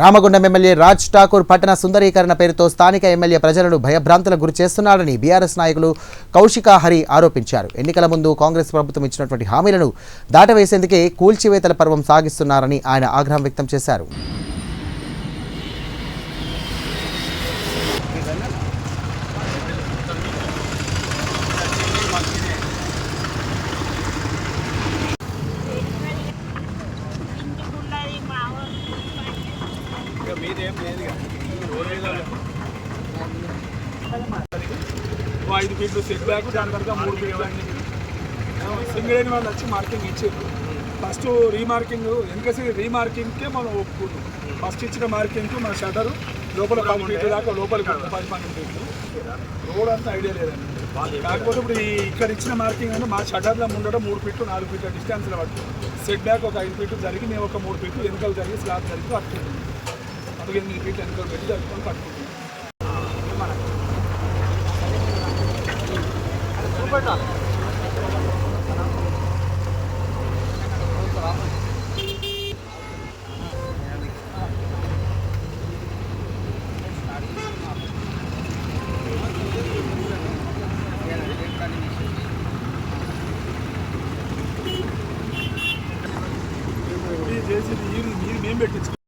Ramagundam MLA Raj Thakur పట్టణ సుందరీకరణ పేరుతో స్థానిక ఎమ్మెల్యే ప్రజలను భయభ్రాంతులకు గురి చేస్తున్నారని బీఆర్ఎస్ నాయకులు కౌశిక హరి ఆరోపించారు. ఎన్నికల ముందు కాంగ్రెస్ ప్రభుత్వం ఇచ్చినటువంటి హామీలను దాటవేసేందుకే కూల్చివేతల పర్వం సాగిస్తున్నారని ఆయన ఆగ్రహం వ్యక్తం చేశారు. లేదు ఐదు ఫీట్లు సెట్ బ్యాక్ దాని తర్వాత మూడు ఫీట్లు అన్ని. సింగరేణి వాళ్ళు వచ్చి మార్కింగ్ ఇచ్చారు ఫస్ట్ రీమార్కింగ్ వెనకసి రీమార్కింగ్కే మనం ఒప్పుకున్నాం ఫస్ట్ ఇచ్చిన మార్కింగ్కి మన షటర్ లోపల పది ఫీట్లు దాకా లోపలికి పది పన్నెండు ఫీట్లు. రోడ్ అంతా ఐడియా లేదండి. కాకపోతే ఇప్పుడు ఈ ఇక్కడ ఇచ్చిన మార్కింగ్ అంటే మా షటర్లో ఉండడం మూడు ఫీట్లు నాలుగు ఫీట్ల డిస్టెన్స్లో పట్టు సెట్ బ్యాక్ ఒక ఐదు ఫీట్లు జరిగి మేము ఒక మూడు ఫీట్లు వెనకలు జరిగి స్లాబ్ జరిగి పట్టుకుంటాం అప్పుడు ఎనిమిది ఫీట్లు వెనకలు పెట్టి జరుపుకొని పట్టుకుంటాం ఇది మీరు మీరు మేము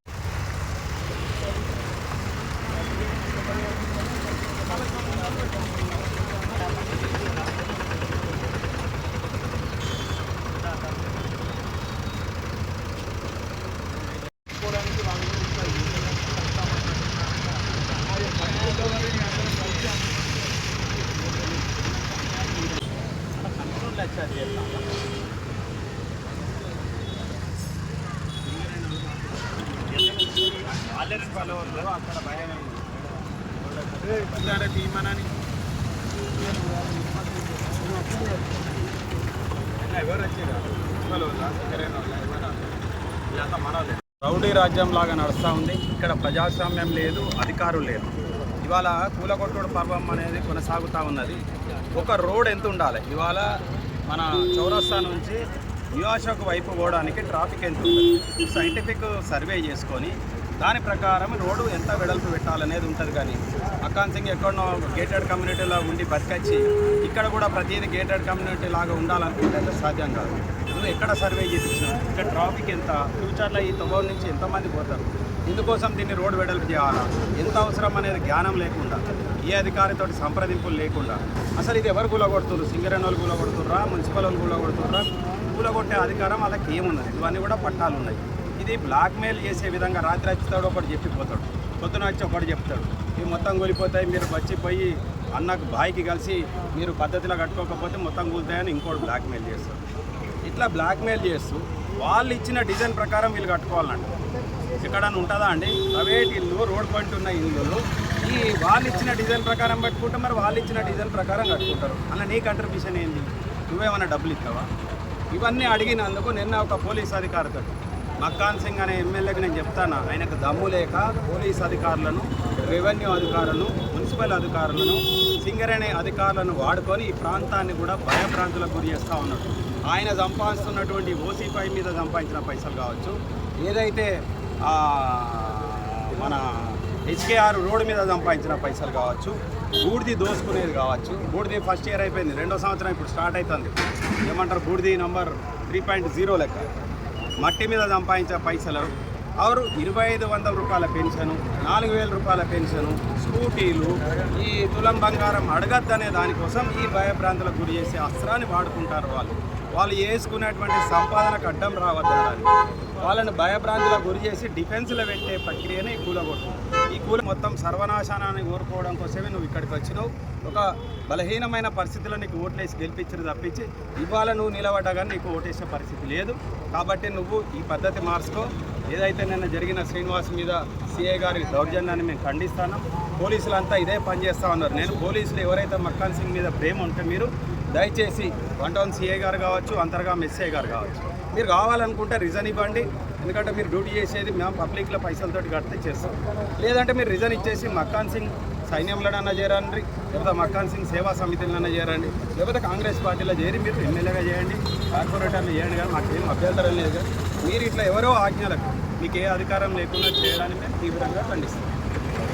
అల్లరి పలు అక్కడ భయం పెట్టించుకుంటాం రౌడీ రాజ్యం లాగా నడుస్తూ ఉంది. ఇక్కడ ప్రజాస్వామ్యం లేదు అధికారులు లేదు. ఇవాళ కూలగొట్టుడు పర్వం అనేది కొనసాగుతూ ఉన్నది. ఒక రోడ్ ఎంత ఉండాలి? ఇవాళ మన చౌరస్తా నుంచి నివాసకు వైపు పోవడానికి ట్రాఫిక్ ఎంత ఉంటుంది సైంటిఫిక్ సర్వే చేసుకొని దాని ప్రకారం రోడ్డు ఎంత వెడల్పు పెట్టాలనేది ఉంటుంది కానీ అక్కాన్ సింగ్ ఎక్కడో గేటెడ్ కమ్యూనిటీలో ఉండి బతికొచ్చి ఇక్కడ కూడా ప్రతిదీ గేటెడ్ కమ్యూనిటీ లాగా ఉండాలనుకుంటే అది సాధ్యం కాదు. నువ్వు ఎక్కడ సర్వే చేయించిన ఇక్కడ ట్రాఫిక్ ఎంత ఫ్యూచర్లో ఈ తొవ్వ నుంచి ఎంతమంది పోతారు? ఇందుకోసం దీన్ని రోడ్డు వెడల్పు చేయాలా? ఎంత అవసరం అనేది జ్ఞానం లేకుండా ఏ అధికారితో సంప్రదింపులు లేకుండా అసలు ఇది ఎవరు కూలగొడుతున్నారు సింగరేణి వాళ్ళు కూలగొడుతుర్రా మున్సిపల్ వాళ్ళు కూలగొడుతుర్రా కూలగొట్టే అధికారం వాళ్ళకి ఏమున్నది? ఇవన్నీ కూడా పట్టాలు ఉన్నాయి ఇది బ్లాక్మెయిల్ చేసే విధంగా రాత్రి వచ్చేస్తాడు ఒకటి చెప్పిపోతాడు. పొద్దున వచ్చి ఒకటి చెప్తాడు. ఇవి మొత్తం కూలిపోతాయి మీరు వచ్చిపోయి అన్నకు బాయికి కలిసి మీరు పద్ధతిలో కట్టుకోకపోతే మొత్తం కూలుతాయని ఇంకోటి బ్లాక్మెయిల్ చేస్తాడు. ఇట్లా బ్లాక్మెయిల్ చేస్తూ వాళ్ళు ఇచ్చిన డిజైన్ ప్రకారం వీళ్ళు కట్టుకోవాలంట. ఎక్కడన్నా ఉంటుందా అండి? ప్రైవేట్ ఇల్లు రోడ్ పాయింట్ ఉన్న ఇల్లు ఈ వాళ్ళు ఇచ్చిన డిజైన్ ప్రకారం పెట్టుకుంటే మరి వాళ్ళు ఇచ్చిన డిజైన్ ప్రకారం కట్టుకుంటారు. అలా నీ కంట్రిబ్యూషన్ ఏంది? నువ్వేమన్నా డబ్బులు ఇస్తావా? ఇవన్నీ అడిగినందుకు నిన్న ఒక పోలీస్ అధికారితో మక్కాన్ సింగ్ అనే ఎమ్మెల్యేకి నేను చెప్తాను ఆయనకు దమ్ము లేక పోలీస్ అధికారులను రెవెన్యూ అధికారులను మున్సిపల్ అధికారులను సింగరేణి అధికారులను వాడుకొని ఈ ప్రాంతాన్ని కూడా భయభ్రాంతులకు గురి చేస్తూ ఉన్నాడు. ఆయన సంపాదిస్తున్నటువంటి ఓసీపై మీద సంపాదించిన పైసలు కావచ్చు ఏదైతే మన హెచ్కేఆర్ రోడ్డు మీద సంపాదించిన పైసలు కావచ్చు బూడిది దోసుకునేది కావచ్చు బూడిది ఫస్ట్ ఇయర్ అయిపోయింది రెండో సంవత్సరం ఇప్పుడు స్టార్ట్ అవుతుంది. ఏమంటారు బూడిది నంబర్ త్రీ పాయింట్ జీరో లెక్క. మట్టి మీద సంపాదించే పైసలు. అవరు ఇరవై ఐదు వందల రూపాయల పెన్షను నాలుగు వేల రూపాయల పెన్షను స్కూటీలు ఈ తులం బంగారం అడగద్దనే దానికోసం ఈ భయభ్రాంతులకు గురి చేసే అస్త్రాన్ని వాడుకుంటారు వాళ్ళు. వాళ్ళు వేసుకునేటువంటి సంపాదనకు అడ్డం రావద్దని. వాళ్ళని భయభ్రాంతులకు గురి చేసి డిఫెన్స్లో పెట్టే ప్రక్రియనే ఈ కూలగొట్టు. ఈ కూల మొత్తం సర్వనాశనాన్ని కోరుకోవడం కోసమే నువ్వు ఇక్కడికి వచ్చినావు. ఒక బలహీనమైన పరిస్థితుల్లో నీకు ఓట్లేసి గెలిపించిన తప్పించి ఇవాళ నువ్వు నిలబడ్డా కానీ నీకు ఓటేసే పరిస్థితి లేదు. కాబట్టి నువ్వు ఈ పద్ధతి మార్చుకో. ఏదైతే నిన్న జరిగిన శ్రీనివాస్ మీద సిఐ గారి దౌర్జన్యాన్ని మేము ఖండిస్తాను పోలీసులంతా ఇదే పని చేస్తూ ఉన్నారు. నేను పోలీసులు ఎవరైతే మక్కాన్ సింగ్ మీద ప్రేమ ఉంటే మీరు దయచేసి వన్ టౌన్ సిఏ గారు కావచ్చు అంతర్గా ఎస్ఐ గారు కావచ్చు. మీరు కావాలనుకుంటే రిజన్ ఇవ్వండి. ఎందుకంటే మీరు డ్యూటీ చేసేది మేము పబ్లిక్లో పైసలతో కడితే చేస్తాం. లేదంటే మీరు రిజన్ ఇచ్చేసి మక్కాన్ సింగ్ సైన్యంలోనన్నా చేరండి లేకపోతే మక్కాన్ సింగ్ సేవా సమితిలోనైనా చేరండి లేకపోతే కాంగ్రెస్ పార్టీలో చేరి మీరు ఎమ్మెల్యేగా చేయండి కార్పొరేటర్లు చేయండి కానీ మాకేం అభ్యంతరం లేదు. మీరు ఇట్లా ఎవరో ఆజ్ఞలకు మీకు ఏ అధికారం లేకుండా చేయడానికి మేము తీవ్రంగా ఖండిస్తాం.